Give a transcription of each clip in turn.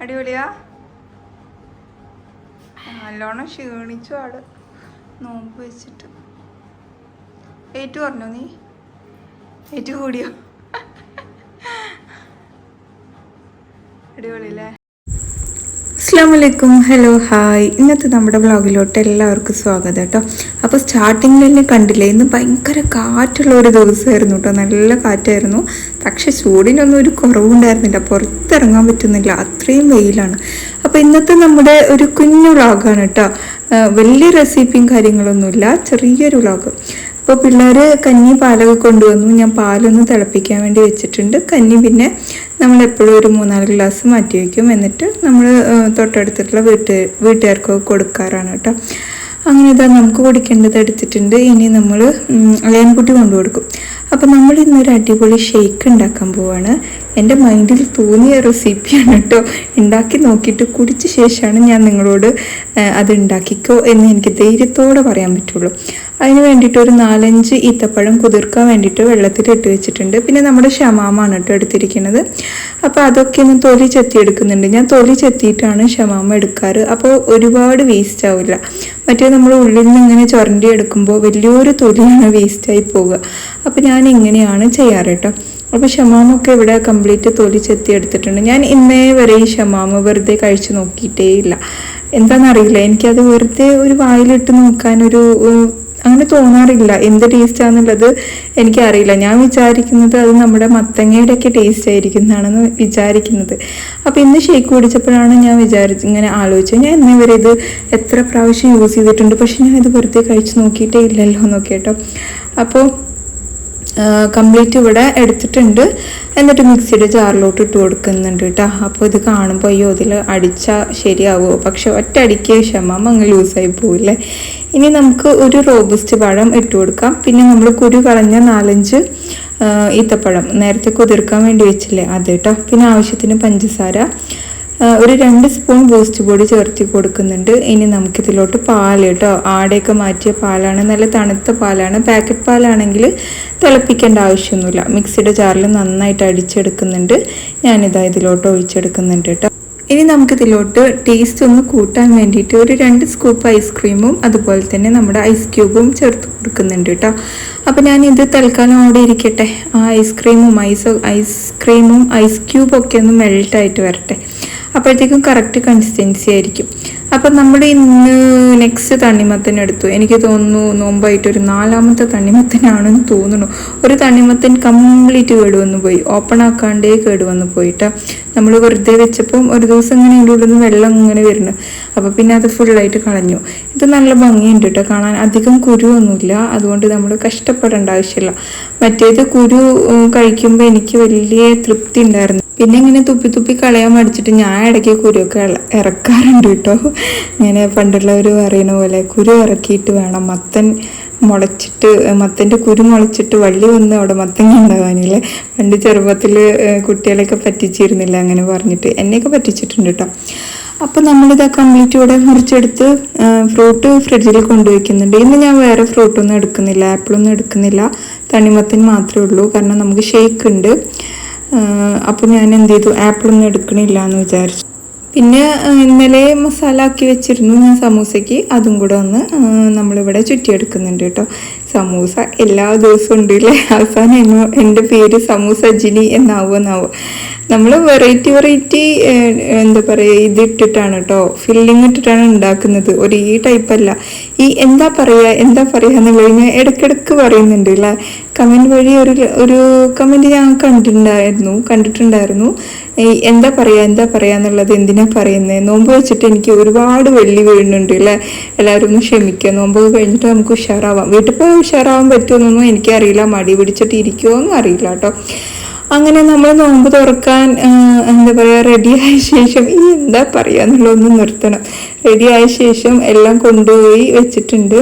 അടിപൊളിയാ? നല്ലോണം ക്ഷീണിച്ചു ആൾ. നോമ്പ് വെച്ചിട്ട്. വെയിറ്റ് കുറഞ്ഞോ നീ? വെയിറ്റ് കൂടിയോ? അടിപൊളിയല്ലേ? അസ്സാം വലൈക്കും ഹലോ ഹായ് ഇന്നത്തെ നമ്മുടെ വ്ളോഗിലോട്ട് എല്ലാവർക്കും സ്വാഗതം കേട്ടോ. അപ്പോൾ സ്റ്റാർട്ടിങ്ങിൽ തന്നെ കണ്ടില്ലേ? ഇന്ന് ഭയങ്കര കാറ്റുള്ള ഒരു ദിവസമായിരുന്നു കേട്ടോ. നല്ല കാറ്റായിരുന്നു. പക്ഷെ ചൂടിനൊന്നും ഒരു കുറവുണ്ടായിരുന്നില്ല. പുറത്തിറങ്ങാൻ പറ്റുന്നില്ല. അത്രയും വെയിലാണ്. അപ്പോൾ ഇന്നത്തെ നമ്മുടെ ഒരു കുഞ്ഞു വ്ളോഗാണ് കേട്ടോ. വലിയ റെസിപ്പിയും കാര്യങ്ങളൊന്നുമില്ല. ചെറിയൊരു വ്ളോഗ്. അപ്പോൾ പിള്ളേർ കഞ്ഞി പാലൊക്കെ കൊണ്ടുവന്നു. ഞാൻ പാലൊന്ന് തിളപ്പിക്കാൻ വേണ്ടി വെച്ചിട്ടുണ്ട്. കഞ്ഞി പിന്നെ നമ്മൾ എപ്പോഴും ഒരു മൂന്നാൽ ഗ്ലാസ് മാറ്റി വയ്ക്കും എന്നിട്ട് നമ്മൾ തൊട്ടടുത്തിട്ടുള്ള വീട്ട് വീട്ടുകാർക്കൊക്കെ കൊടുക്കാറാണ് കേട്ടോ. അങ്ങനെ ഇതാ നമുക്ക് കുടിക്കേണ്ടത് എടുത്തിട്ടുണ്ട്. ഇനി നമ്മൾ അളയൻകുട്ടി കൊണ്ടു കൊടുക്കും അപ്പോൾ നമ്മൾ ഇന്നൊരു അടിപൊളി ഷേക്ക് ഉണ്ടാക്കാൻ പോവാണ്. എന്റെ മൈൻഡിൽ തോന്നിയ റെസിപ്പിയാണ് കേട്ടോ. ഉണ്ടാക്കി നോക്കിയിട്ട് കുടിച്ച ശേഷമാണ് ഞാൻ നിങ്ങളോട് അത് ഉണ്ടാക്കിക്കോ എന്ന് എനിക്ക് ധൈര്യത്തോടെ പറയാൻ പറ്റുള്ളൂ. അതിന് വേണ്ടിയിട്ട് ഒരു നാലഞ്ച് ഈത്തപ്പഴം കുതിർക്കാൻ വേണ്ടിയിട്ട് വെള്ളത്തിൽ ഇട്ട് വെച്ചിട്ടുണ്ട്. പിന്നെ നമ്മുടെ ഷമാമാണ് കേട്ടോ എടുത്തിരിക്കുന്നത്. അപ്പോൾ അതൊക്കെ ഒന്ന് തൊലി ചെത്തിയെടുക്കുന്നുണ്ട് ഞാൻ തൊലി ചെത്തിയിട്ടാണ് ഷമാമ എടുക്കാറ്. അപ്പോൾ ഒരുപാട് വേസ്റ്റ് ആവില്ല. മറ്റേ നമ്മൾ ഉള്ളിൽ നിന്ന് ഇങ്ങനെ ചുരണ്ടി എടുക്കുമ്പോൾ വലിയൊരു തൊലിയാണ് വേസ്റ്റായി പോവുക. അപ്പോൾ ഞാൻ ഇങ്ങനെയാണ് ചെയ്യാറ് കേട്ടോ. അപ്പോൾ ഷമാമൊക്കെ ഇവിടെ കംപ്ലീറ്റ് തൊലി ചെത്തി എടുത്തിട്ടുണ്ട് ഞാൻ ഇന്നേ വരെ ഈ ഷമാമ വെറുതെ കഴിച്ചു നോക്കിയിട്ടേ ഇല്ല എന്താണെന്നറിയില്ല എനിക്കത് വെറുതെ ഒരു വായിലിട്ട് നോക്കാനൊരു അങ്ങനെ തോന്നാറില്ല. എന്ത് ടേസ്റ്റാണെന്നുള്ളത് എനിക്കറിയില്ല. ഞാൻ വിചാരിക്കുന്നത് അത് നമ്മുടെ മത്തങ്ങയുടെയൊക്കെ ടേസ്റ്റ് ആയിരിക്കും എന്നാണെന്ന് വിചാരിക്കുന്നത്. അപ്പോൾ ഇന്ന് ഷേക്ക് കുടിച്ചപ്പോഴാണ് ഞാൻ വിചാരിച്ച് ഇങ്ങനെ ആലോചിച്ചത്. ഞാൻ ഇന്നേ വരെ ഇത് എത്ര പ്രാവശ്യം യൂസ് ചെയ്തിട്ടുണ്ട്. പക്ഷെ ഞാൻ ഇത് വെറുതെ കഴിച്ച് നോക്കിയിട്ടേ ഇല്ലല്ലോ എന്നൊക്കെ കേട്ടോ. അപ്പോൾ കംപ്ലീറ്റ് ഇവിടെ എടുത്തിട്ടുണ്ട്. എന്നിട്ട് മിക്സിയുടെ ജാറിലോട്ട് ഇട്ട് കൊടുക്കുന്നുണ്ട് കേട്ടോ. അപ്പോൾ ഇത് കാണുമ്പോൾ അയ്യോ ഇതിൽ അടിച്ചാൽ ശരിയാവുമോ പക്ഷെ ഒറ്റ അടിക്ക് ക്ഷമം അങ്ങ് ലൂസായി പോവില്ലേ? ഇനി നമുക്ക് ഒരു റോബസ്റ്റ് പഴം ഇട്ട് കൊടുക്കാം. പിന്നെ നമ്മൾ കുരു കളഞ്ഞ നാലഞ്ച് ഈത്തപ്പഴം നേരത്തെ കുതിർക്കാൻ വേണ്ടി വെച്ചില്ലേ? അത് കേട്ടോ. പിന്നെ ആവശ്യത്തിന് പഞ്ചസാര ഒരു രണ്ട് സ്പൂൺ ബൂസ്റ്റ് പൊടി ചേർത്ത് കൊടുക്കുന്നുണ്ട്. ഇനി നമുക്കിതിലോട്ട് പാൽ കേട്ടോ. ആടെയൊക്കെ മാറ്റിയ പാലാണ്. നല്ല തണുത്ത പാലാണ്. പാക്കറ്റ് പാലാണെങ്കിൽ തിളപ്പിക്കേണ്ട ആവശ്യമൊന്നുമില്ല. മിക്സിയുടെ ജാറിൽ നന്നായിട്ട് അടിച്ചെടുക്കുന്നുണ്ട്. ഞാനിതാ ഇതിലോട്ട് ഒഴിച്ചെടുക്കുന്നുണ്ട് കേട്ടോ. ഇനി നമുക്കിതിലോട്ട് ടേസ്റ്റ് ഒന്ന് കൂട്ടാൻ വേണ്ടിയിട്ട് ഒരു രണ്ട് സ്കൂപ്പ് ഐസ്ക്രീമും അതുപോലെ തന്നെ നമ്മുടെ ഐസ് ക്യൂബും ചേർത്ത് കൊടുക്കുന്നുണ്ട് കേട്ടോ അപ്പോൾ ഞാൻ ഇത് തൽക്കാലം അവിടെ ഇരിക്കട്ടെ. ആ ഐസ്ക്രീമും ഐസ് ഐസ്ക്രീമും ഐസ് ക്യൂബൊക്കെ ഒന്ന് മെൽട്ടായിട്ട് വരട്ടെ. അപ്പോഴത്തേക്കും കറക്റ്റ് കൺസിസ്റ്റൻസി ആയിരിക്കും. അപ്പം നമ്മൾ ഇന്ന് നെക്സ്റ്റ് തണ്ണിമത്തൻ എടുത്തു. എനിക്ക് തോന്നുന്നു നോമ്പായിട്ട് ഒരു നാലാമത്തെ തണ്ണിമത്തനാണെന്ന് തോന്നുന്നു. ഒരു തണ്ണിമത്തൻ കംപ്ലീറ്റ് കേടുവന്ന് പോയി. ഓപ്പൺ ആക്കാണ്ടേ കേടുവന്ന് പോയിട്ടാ. നമ്മൾ വെറുതെ വെച്ചപ്പം ഒരു ദിവസം ഇങ്ങനെ ഇതിന്റെ ഉള്ളിൽ നിന്ന് വെള്ളം ഇങ്ങനെ വരുന്നു. അപ്പോൾ പിന്നെ അത് ഫുള്ളായിട്ട് കളഞ്ഞു. ഇത് നല്ല ഭംഗിയുണ്ട് കേട്ടോ കാണാൻ അധികം കുരുവൊന്നുമില്ല അതുകൊണ്ട് നമ്മൾ കഷ്ടപ്പെടേണ്ട ആവശ്യമില്ല. മറ്റേത് കുരു കഴിക്കുമ്പോൾ എനിക്ക് വലിയ തൃപ്തി ഉണ്ടായിരുന്നു. പിന്നെ ഇങ്ങനെ തുപ്പി തുപ്പി കളയാൻ മടിച്ചിട്ട് ഞാൻ ഇടയ്ക്ക് കുരുവൊക്കെ ഇറക്കാറുണ്ട് കേട്ടോ. ഇങ്ങനെ പണ്ടുള്ളവർ പറയുന്ന പോലെ കുരു ഇറക്കിയിട്ട് വേണം. മത്തൻ മുളച്ചിട്ട് മത്തന്റെ കുരു മുളച്ചിട്ട് വള്ളി വന്ന് അവിടെ മത്തങ്ങ ഉണ്ടാകാനില്ലേ പണ്ട് ചെറുപ്പത്തിൽ കുട്ടികളെയൊക്കെ പറ്റിച്ചിരുന്നില്ല അങ്ങനെ പറഞ്ഞിട്ട്. എന്നെയൊക്കെ പറ്റിച്ചിട്ടുണ്ട് കേട്ടോ. അപ്പോൾ നമ്മളിത് കംപ്ലീറ്റ് ഇവിടെ മുറിച്ചെടുത്ത് ഫ്രൂട്ട് ഫ്രിഡ്ജിൽ കൊണ്ടുവയ്ക്കുന്നുണ്ട്. ഇന്ന് ഞാൻ വേറെ ഫ്രൂട്ടൊന്നും എടുക്കുന്നില്ല ആപ്പിളൊന്നും എടുക്കുന്നില്ല. തണ്ണിമത്തൻ മാത്രമേ ഉള്ളൂ. കാരണം നമുക്ക് ഷേക്ക് ഉണ്ട്. അപ്പോൾ ഞാൻ എന്ത് ചെയ്തു ആപ്പിളൊന്നും എടുക്കണില്ല എന്ന് വിചാരിച്ചു. പിന്നെ ഇന്നലെ മസാല ആക്കി വെച്ചിരുന്നു ഞാൻ സമൂസയ്ക്ക്. അതും കൂടെ ഒന്ന് നമ്മളിവിടെ ചുറ്റിയെടുക്കുന്നുണ്ട് കേട്ടോ. സമൂസ എല്ലാ ദിവസവും ഉണ്ട് അല്ലേ അവസാനം എന്റെ പേര് സമൂസ ജിനി എന്നാവുമെന്നാവും നമ്മൾ വെറൈറ്റി വെറൈറ്റി എന്താ പറയുക ഇത് ഇട്ടിട്ടാണ് കേട്ടോ ഫില്ലിങ് ഇട്ടിട്ടാണ് ഉണ്ടാക്കുന്നത്. ടൈപ്പ് അല്ല. ഈ എന്താ പറയുക എന്താ പറയുക എന്നുള്ളത് ഞാൻ ഇടയ്ക്കിടയ്ക്ക് പറയുന്നുണ്ട് അല്ലേ കമന്റ് വഴി ഒരു ഒരു കമന്റ് ഞാൻ കണ്ടിട്ടുണ്ടായിരുന്നു കണ്ടിട്ടുണ്ടായിരുന്നു. എന്താ പറയുക എന്താ പറയുക എന്നുള്ളത് എന്തിനാ പറയുന്നത് നോമ്പ് വെച്ചിട്ട് എനിക്ക് ഒരുപാട് വെള്ളി വീഴുന്നുണ്ട് അല്ലേ എല്ലാവരും ഒന്ന് ക്ഷമിക്കുക നോമ്പ് കഴിഞ്ഞിട്ട് നമുക്ക് ഉഷാറാവാം. വീട്ടിൽ പോയി ഉഷാറാവാൻ പറ്റുമെന്നൊന്നും എനിക്കറിയില്ല. മടി പിടിച്ചിട്ട് ഇരിക്കുമോ എന്നും അറിയില്ല കേട്ടോ. അങ്ങനെ നമ്മൾ നോമ്പ് തുറക്കാൻ എന്താ പറയുക റെഡിയായ ശേഷം ഈ എന്താ പറയുക എന്നുള്ളതൊന്ന് നിർത്തണം. റെഡിയായ ശേഷം എല്ലാം കൊണ്ടുപോയി വെച്ചിട്ടുണ്ട്.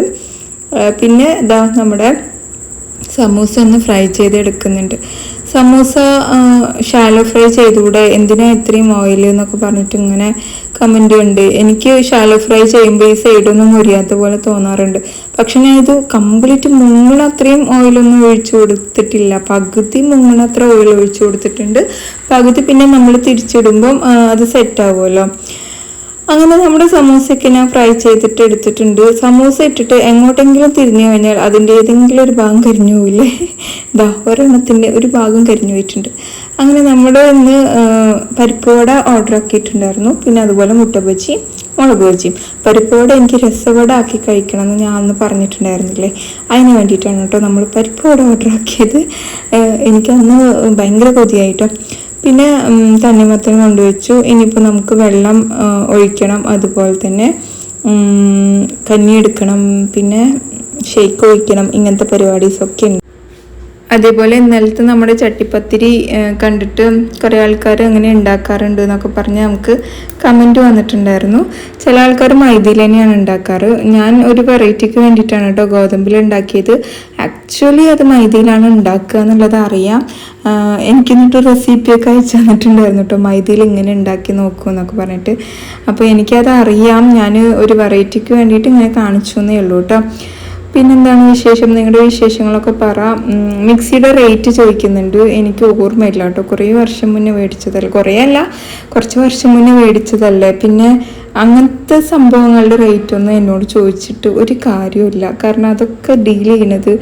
പിന്നെ ഇതാ നമ്മുടെ സമൂസ ഒന്ന് ഫ്രൈ ചെയ്തെടുക്കുന്നുണ്ട്. സമൂസ ഷാലോ ഫ്രൈ ചെയ്തുകൂടെ? എന്തിനാ ഇത്രയും ഓയിൽ എന്നൊക്കെ പറഞ്ഞിട്ട് ഇങ്ങനെ കമന്റ് ഉണ്ട് എനിക്ക് ഷാലോ ഫ്രൈ ചെയ്യുമ്പോൾ ഈ സൈഡൊന്നും മുരിയാത്ത പോലെ തോന്നാറുണ്ട്. പക്ഷെ ഞാൻ ഇത് കംപ്ലീറ്റ് മുങ്ങണ അത്രയും ഓയിലൊന്നും ഒഴിച്ചു കൊടുത്തിട്ടില്ല. പകുതി മുങ്ങണത്ര ഓയിൽ ഒഴിച്ചു കൊടുത്തിട്ടുണ്ട്. പകുതി പിന്നെ നമ്മൾ തിരിച്ചിടുമ്പം അത് സെറ്റ് ആവുമല്ലോ. അങ്ങനെ നമ്മുടെ സമൂസയൊക്കെ ഞാൻ ഫ്രൈ ചെയ്തിട്ട് എടുത്തിട്ടുണ്ട്. സമൂസ ഇട്ടിട്ട് എങ്ങോട്ടെങ്കിലും തിരിഞ്ഞു കഴിഞ്ഞാൽ അതിന്റെ ഏതെങ്കിലും ഒരു ഭാഗം കരിഞ്ഞു പോയില്ലേ ദാ ഒരെണ്ണത്തിന്റെ ഒരു ഭാഗം കരിഞ്ഞു പോയിട്ടുണ്ട്. അങ്ങനെ നമ്മുടെ ഇന്ന് പരിപ്പുവട ഓർഡർ ആക്കിയിട്ടുണ്ടായിരുന്നു. പിന്നെ അതുപോലെ മുട്ട ബജി. മുളക് ബജിയും പരിപ്പുവട എനിക്ക് രസവട ആക്കി കഴിക്കണം എന്ന് ഞാൻ അന്ന് പറഞ്ഞിട്ടുണ്ടായിരുന്നില്ലേ? അതിന് വേണ്ടിയിട്ടാണ് കേട്ടോ നമ്മൾ പരിപ്പുവട ഓർഡർ ആക്കിയത്. എനിക്കന്ന് ഭയങ്കര കൊതിയായിട്ടോ. പിന്നെ തണ്ണിമത്തൻ കൊണ്ടുവച്ചു. ഇനിയിപ്പോൾ നമുക്ക് വെള്ളം ഒഴിക്കണം. അതുപോലെ തന്നെ കഞ്ഞി എടുക്കണം. പിന്നെ ഷേക്ക് ഒഴിക്കണം. ഇങ്ങനത്തെ പരിപാടീസൊക്കെ ഉണ്ട്. അതേപോലെ ഇന്നലത്തെ നമ്മുടെ ചട്ടിപ്പത്തിരി കണ്ടിട്ട് കുറേ ആൾക്കാർ അങ്ങനെ ഉണ്ടാക്കാറുണ്ട് എന്നൊക്കെ പറഞ്ഞ് നമുക്ക് കമന്റ് വന്നിട്ടുണ്ടായിരുന്നു. ചില ആൾക്കാർ മൈദയിൽ തന്നെയാണ് ഉണ്ടാക്കാറ്. ഞാൻ ഒരു വെറൈറ്റിക്ക് വേണ്ടിയിട്ടാണ് കേട്ടോ ഗോതമ്പിൽ ഉണ്ടാക്കിയത്. ആക്ച്വലി അത് മൈദയിലാണ് ഉണ്ടാക്കുക എന്നുള്ളത് അറിയാം. എനിക്ക് എന്നിട്ട് റെസിപ്പിയൊക്കെ അയച്ചു തന്നിട്ടുണ്ടായിരുന്നു കേട്ടോ. മൈദയിൽ ഇങ്ങനെ ഉണ്ടാക്കി നോക്കൂ എന്നൊക്കെ പറഞ്ഞിട്ട്. അപ്പോൾ എനിക്കത് അറിയാം. ഞാൻ ഒരു വെറൈറ്റിക്ക് വേണ്ടിയിട്ട് ഇങ്ങനെ കാണിച്ചു എന്നേ ഉള്ളൂ കേട്ടോ. പിന്നെന്താണ് വിശേഷം? നിങ്ങളുടെ വിശേഷങ്ങളൊക്കെ പറ. മിക്സിയുടെ റേറ്റ് ചോദിക്കുന്നുണ്ട്. എനിക്ക് ഓർമ്മയില്ല കേട്ടോ. കുറേ വർഷം മുന്നേ മേടിച്ചതല്ല. കുറേ അല്ല. കുറച്ച് വർഷം മുന്നേ മേടിച്ചതല്ലേ. പിന്നെ അങ്ങനത്തെ സംഭവങ്ങളുടെ റേറ്റ് ഒന്നും എന്നോട് ചോദിച്ചിട്ട് ഒരു കാര്യമില്ല കാരണം അതൊക്കെ ഡീൽ ചെയ്യണത്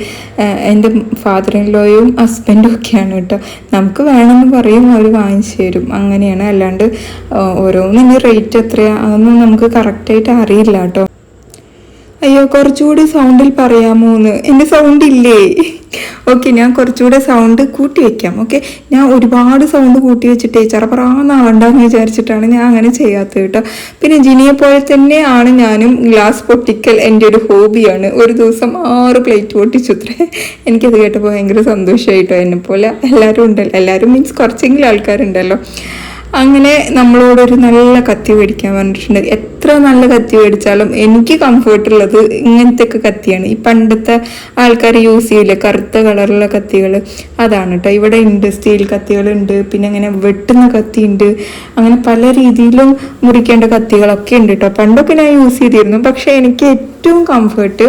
എന്റെ ഫാദർ ഇൻ ലോയും ഹസ്ബൻഡും ഒക്കെയാണ് കേട്ടോ. നമുക്ക് വേണമെന്ന് പറയും അവർ വാങ്ങിച്ചു തരും. അങ്ങനെയാണ്. അല്ലാണ്ട് ഓരോന്നിന്റെ റേറ്റ് എത്രയാണ് അതൊന്നും നമുക്ക് കറക്റ്റായിട്ട് അറിയില്ല കേട്ടോ. അയ്യോ കുറച്ചുകൂടി സൗണ്ടിൽ പറയാമോ എന്ന് എന്റെ സൗണ്ട് ഇല്ലേ? ഓക്കെ ഞാൻ കുറച്ചുകൂടെ സൗണ്ട് കൂട്ടി വെക്കാം ഓക്കെ ഞാൻ ഒരുപാട് സൗണ്ട് കൂട്ടി വെച്ചിട്ടേ ചറപറാന്നാവണ്ടെന്ന് വിചാരിച്ചിട്ടാണ് ഞാൻ അങ്ങനെ ചെയ്യാത്തത് കേട്ടോ. പിന്നെ ജിനിയെ പോലെ തന്നെ ആണ് ഞാനും ഗ്ലാസ് പൊട്ടിക്കൽ എന്റെ ഒരു ഹോബിയാണ്. ഒരു ദിവസം ആറ് പ്ലേറ്റ് പൊട്ടിച്ചു അത്രേ എനിക്കത് കേട്ടപ്പോൾ ഭയങ്കര സന്തോഷമായിട്ടോ എന്നെ പോലെ എല്ലാവരും ഉണ്ടല്ലോ. എല്ലാവരും മീൻസ് കുറച്ചെങ്കിലും ആൾക്കാരുണ്ടല്ലോ. അങ്ങനെ നമ്മളോടൊരു നല്ല കത്തി മേടിക്കാൻ പറഞ്ഞിട്ടുണ്ട്. എത്ര നല്ല കത്തി മേടിച്ചാലും എനിക്ക് കംഫർട്ടുള്ളത് ഇങ്ങനത്തെ ഒക്കെ കത്തിയാണ്. ഈ പണ്ടത്തെ ആൾക്കാർ യൂസ് ചെയ്യില്ലേ കറുത്ത കളറുള്ള കത്തികൾ അതാണ് കേട്ടോ ഇവിടെ ഉണ്ട് സ്റ്റീൽ കത്തികളുണ്ട് പിന്നെ അങ്ങനെ വെട്ടുന്ന കത്തി ഉണ്ട് അങ്ങനെ പല രീതിയിലും മുറിക്കേണ്ട കത്തികളൊക്കെ ഉണ്ട് കേട്ടോ പണ്ടൊക്കെ ഞാൻ യൂസ് ചെയ്തിരുന്നു. പക്ഷേ എനിക്ക് ഏറ്റവും കംഫർട്ട്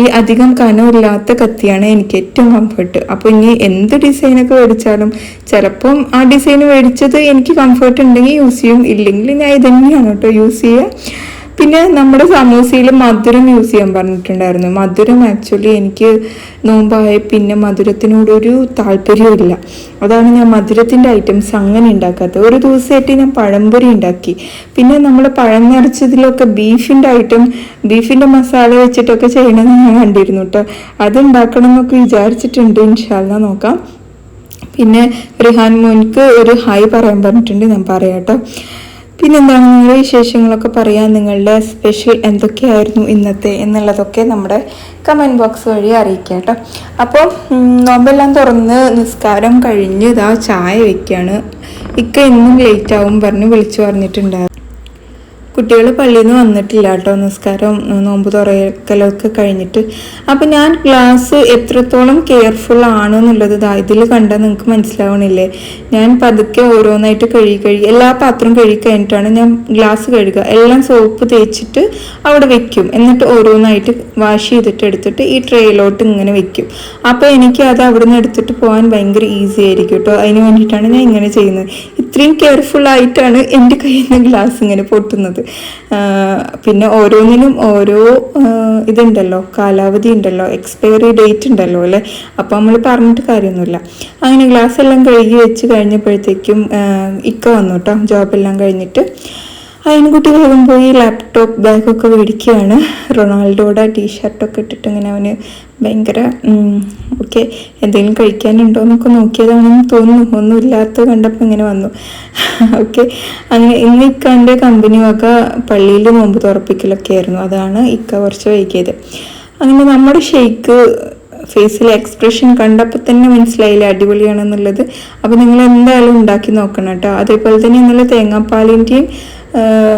ഈ അധികം കനമില്ലാത്ത കത്തിയാണ് എനിക്ക് ഏറ്റവും കംഫർട്ട് അപ്പോൾ ഇനി എന്ത് ഡിസൈനൊക്കെ മേടിച്ചാലും ചിലപ്പം ആ ഡിസൈൻ മേടിച്ചത് എനിക്ക് കംഫർട്ട് ഉണ്ടെങ്കിൽ യൂസ് ചെയ്യും. ഇല്ലെങ്കിൽ ഞാൻ ഇതന്നെയാണ് തന്നെയാണ് കേട്ടോ യൂസ് ചെയ്യുക. പിന്നെ നമ്മുടെ സമൂസയിൽ മധുരം യൂസ് ചെയ്യാൻ പറഞ്ഞിട്ടുണ്ടായിരുന്നു. മധുരം ആക്ച്വലി എനിക്ക് നോമ്പായ പിന്നെ മധുരത്തിനോടൊരു താല്പര്യമില്ല അതാണ് ഞാൻ മധുരത്തിന്റെ ഐറ്റംസ് അങ്ങനെ ഉണ്ടാക്കാത്തത്. ഒരു ദിവസമായിട്ട് ഞാൻ പഴംപൊരി ഉണ്ടാക്കി. പിന്നെ നമ്മൾ പഴം നിറച്ചതിലൊക്കെ ബീഫിന്റെ ഐറ്റം ബീഫിന്റെ മസാല വെച്ചിട്ടൊക്കെ ചെയ്യണമെന്ന് ഞാൻ കണ്ടിരുന്നു കേട്ടോ അത് ഉണ്ടാക്കണം എന്നൊക്കെ വിചാരിച്ചിട്ടുണ്ട് ഇൻഷാല്ല നോക്കാം. പിന്നെ റിഹാൻ മോൻക്ക് ഒരു ഹായ് പറയാൻ പറഞ്ഞിട്ടുണ്ട്. ഞാൻ പറയാം കേട്ടോ പിന്നെന്താണ് നിങ്ങളുടെ വിശേഷങ്ങളൊക്കെ പറയാൻ നിങ്ങളുടെ സ്പെഷ്യൽ എന്തൊക്കെയായിരുന്നു ഇന്നത്തെ എന്നുള്ളതൊക്കെ നമ്മുടെ കമന്റ് ബോക്സ് വഴി അറിയിക്കാം കേട്ടോ. അപ്പോൾ നോമ്പെല്ലാം തുറന്ന് നിസ്കാരം കഴിഞ്ഞ് ഇതാ ചായ വയ്ക്കുകയാണ് ഇക്ക ഇന്നും ലേറ്റ് ആവും പറഞ്ഞ് വിളിച്ചു പറഞ്ഞിട്ടുണ്ടായിരുന്നു. കുട്ടികൾ പള്ളിയിൽ നിന്ന് വന്നിട്ടില്ല കേട്ടോ നിസ്കാരം നോമ്പ് തുറക്കലൊക്കെ കഴിഞ്ഞിട്ട്. അപ്പം ഞാൻ ക്ലാസ് എത്രത്തോളം കെയർഫുൾ ആണ് എന്നുള്ളത് ഇതാ ഇതിൽ കണ്ടാൽ നിങ്ങൾക്ക് മനസ്സിലാവണില്ലേ? ഞാൻ പതുക്കെ ഓരോന്നായിട്ട് കഴുകി കഴുകി എല്ലാ പാത്രവും കഴുകി കഴിഞ്ഞിട്ടാണ് ഞാൻ ഗ്ലാസ് കഴുകുക. എല്ലാം സോപ്പ് തേച്ചിട്ട് അവിടെ വെക്കും. എന്നിട്ട് ഓരോന്നായിട്ട് വാഷ് ചെയ്തിട്ട് എടുത്തിട്ട് ഈ ട്രേയിലോട്ട് ഇങ്ങനെ വെക്കും. അപ്പോൾ എനിക്ക് അത് അവിടെ നിന്ന് എടുത്തിട്ട് പോകാൻ ഭയങ്കര ഈസി ആയിരിക്കും കേട്ടോ. അതിന് വേണ്ടിയിട്ടാണ് ഞാൻ ഇങ്ങനെ ചെയ്യുന്നത്. ഇത്രയും കെയർഫുൾ ആയിട്ടാണ് എന്റെ കയ്യിൽ നിന്ന് ഗ്ലാസ് ഇങ്ങനെ പൊട്ടുന്നത്. പിന്നെ ഓരോന്നിനും ഓരോ ഇതുണ്ടല്ലോ കാലാവധി ഉണ്ടല്ലോ എക്സ്പയറി ഡേറ്റ് ഉണ്ടല്ലോ അല്ലേ? അപ്പോൾ നമ്മൾ പറഞ്ഞിട്ട് കാര്യമൊന്നുമില്ല. അങ്ങനെ ഗ്ലാസ് എല്ലാം കഴുകി വെച്ച് കഴിഞ്ഞപ്പോഴത്തേക്കും ഇക്ക വന്നു കേട്ടോ ജോബെല്ലാം കഴിഞ്ഞിട്ട്. അയൻകുട്ടി വേഗം പോയി ലാപ്ടോപ്പ് ബാഗൊക്കെ മേടിക്കുകയാണ് റൊണാൾഡോയുടെ ടീഷർട്ടൊക്കെ ഇട്ടിട്ട് ഇങ്ങനെ അവന് ഭയങ്കര ഓക്കെ എന്തെങ്കിലും കഴിക്കാനുണ്ടോ എന്നൊക്കെ നോക്കിയതാണെന്ന് തോന്നുന്നു. ഒന്നും ഇല്ലാത്ത കണ്ടപ്പോൾ ഇങ്ങനെ വന്നു. ഓക്കെ അങ്ങനെ ഇന്ന് ഇക്കാന്റെ കമ്പനിയൊക്കെ പള്ളിയിൽ മുമ്പ് തുറപ്പിക്കലൊക്കെ ആയിരുന്നു. അതാണ് ഇക്ക കുറച്ച് വൈകിയത്. അങ്ങനെ നമ്മുടെ ഷെയ്ക്ക് ഫേസിലെ എക്സ്പ്രഷൻ കണ്ടപ്പോൾ തന്നെ മനസ്സിലായില്ല അടിപൊളിയാണെന്നുള്ളത്. അപ്പോൾ നിങ്ങൾ എന്തായാലും ഉണ്ടാക്കി നോക്കണം കേട്ടോ. അതേപോലെ തന്നെ ഇന്നലെ തേങ്ങാപ്പാലിന്റെയും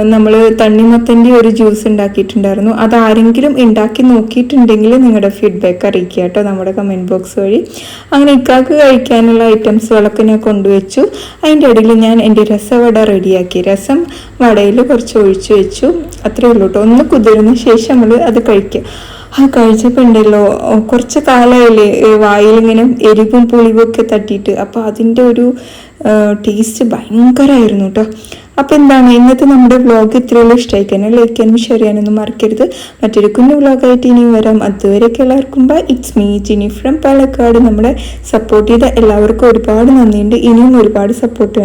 നമ്മൾ തണ്ണിമത്തന്റെ ഒരു ജ്യൂസ് ഉണ്ടാക്കിയിട്ടുണ്ടായിരുന്നു. അത് ആരെങ്കിലും ഉണ്ടാക്കി നോക്കിയിട്ടുണ്ടെങ്കിൽ നിങ്ങളുടെ ഫീഡ്ബാക്ക് അറിയിക്കുക കേട്ടോ നമ്മുടെ കമന്റ് ബോക്സ് വഴി. അങ്ങനെ ഇക്കാക്ക് കഴിക്കാനുള്ള ഐറ്റംസുകളൊക്കെ ഞാൻ കൊണ്ടുവച്ചു. അതിന്റെ ഇടയിൽ ഞാൻ എന്റെ രസവട റെഡിയാക്കി. രസം വടയിൽ കുറച്ച് ഒഴിച്ചു വെച്ചു. അത്രേ ഉള്ളൂ കേട്ടോ. ഒന്ന് കുതിർന്ന ശേഷം നമ്മൾ അത് കഴിക്കുക. ആ കഴിച്ചപ്പോൾ ഉണ്ടല്ലോ കുറച്ച് കാലമായില്ലേ വായിലിങ്ങനെ എരിവും പുളിവും ഒക്കെ തട്ടിയിട്ട്. അപ്പോൾ അതിന്റെ ഒരു ടേസ്റ്റ് ഭയങ്കരമായിരുന്നു കേട്ടോ അപ്പോൾ എന്താണ് ഇന്നത്തെ നമ്മുടെ വ്ളോഗ് ഇത്രയുള്ള. ഇഷ്ടമായി തന്നെ ലൈക്ക് ചെയ്യാനും ഷെയർ ചെയ്യാനൊന്നും മറക്കരുത്. മറ്റൊരു കുഞ്ഞു വ്ളോഗായിട്ട് ഇനിയും വരാം. അതുവരെയൊക്കെ എല്ലാവർക്കും bye it's me Jini from Palakkad. നമ്മളെ സപ്പോർട്ട് ചെയ്ത എല്ലാവർക്കും ഒരുപാട് നന്ദിയുണ്ട്. ഇനിയും ഒരുപാട് സപ്പോർട്ട് വേണം.